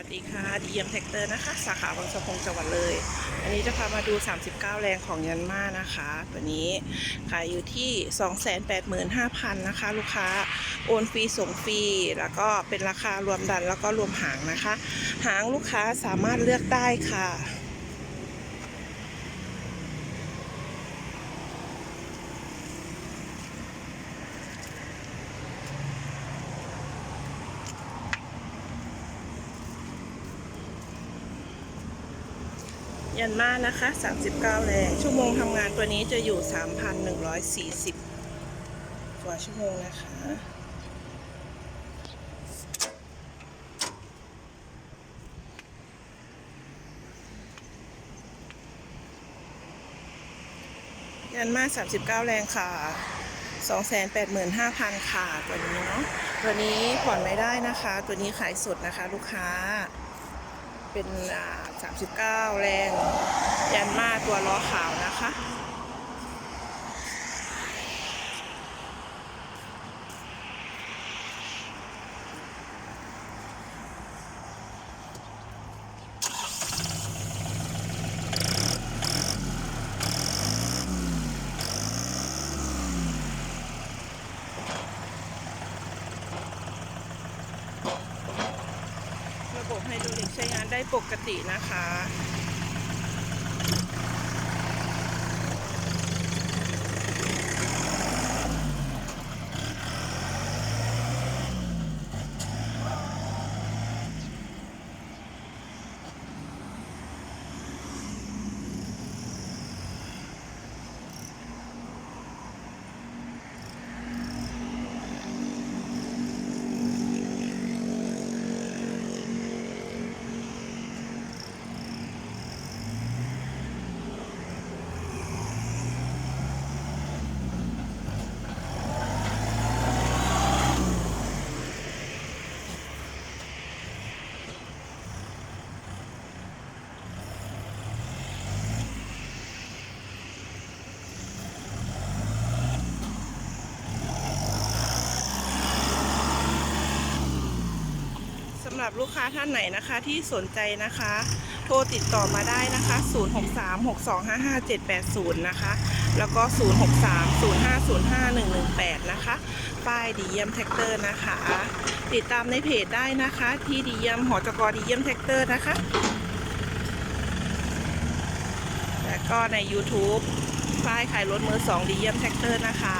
วัสดีค่ะดีเอ็มแท็กเตอร์นะคะ สาขาบางสะพงจังหวัดเลย อันนี้จะพามาดู 39 แรงของยันมานะคะ ตัวนี้ขายอยู่ที่ 285,000 นะคะ ลูกค้าโอนฟรีส่งฟรีแล้วก็เป็นราคารวมดันแล้วก็รวมหางนะคะ หางลูกค้าสามารถเลือกได้ค่ะ ยันมานะคะ 39 แรง ชั่วโมงทำงานตัวนี้จะอยู่ 3,140 กว่าชั่วโมงนะคะยันมา39 แรงค่ะ 285,000 ค่ะ ตัวนี้เนาะ ตัวนี้ผ่อนไม่ได้นะคะ ตัวนี้ขายสดนะคะ ลูกค้า เป็นอ่า 39 แรงยันมาตัวล้อขาวนะคะ ดรอลิกใช้งานได้ปกตินะคะำหรับลูกค้าท่านไหนนะคะที่สนใจนะคะ โทรติดต่อมาได้นะคะ 0636255780 นะคะ แล้วก็ 0630505118 นะคะ ป้ายดีเยี่ยมแท็กเตอร์นะคะ ติดตามในเพจได้นะคะ ที่ดีเยี่ยมหอจกดีเยี่ยมแท็กเตอร์นะคะ แล้วก็ใน YouTube ป้ายขายรถมือสองดีเยี่ยมแท็กเตอร์นะคะ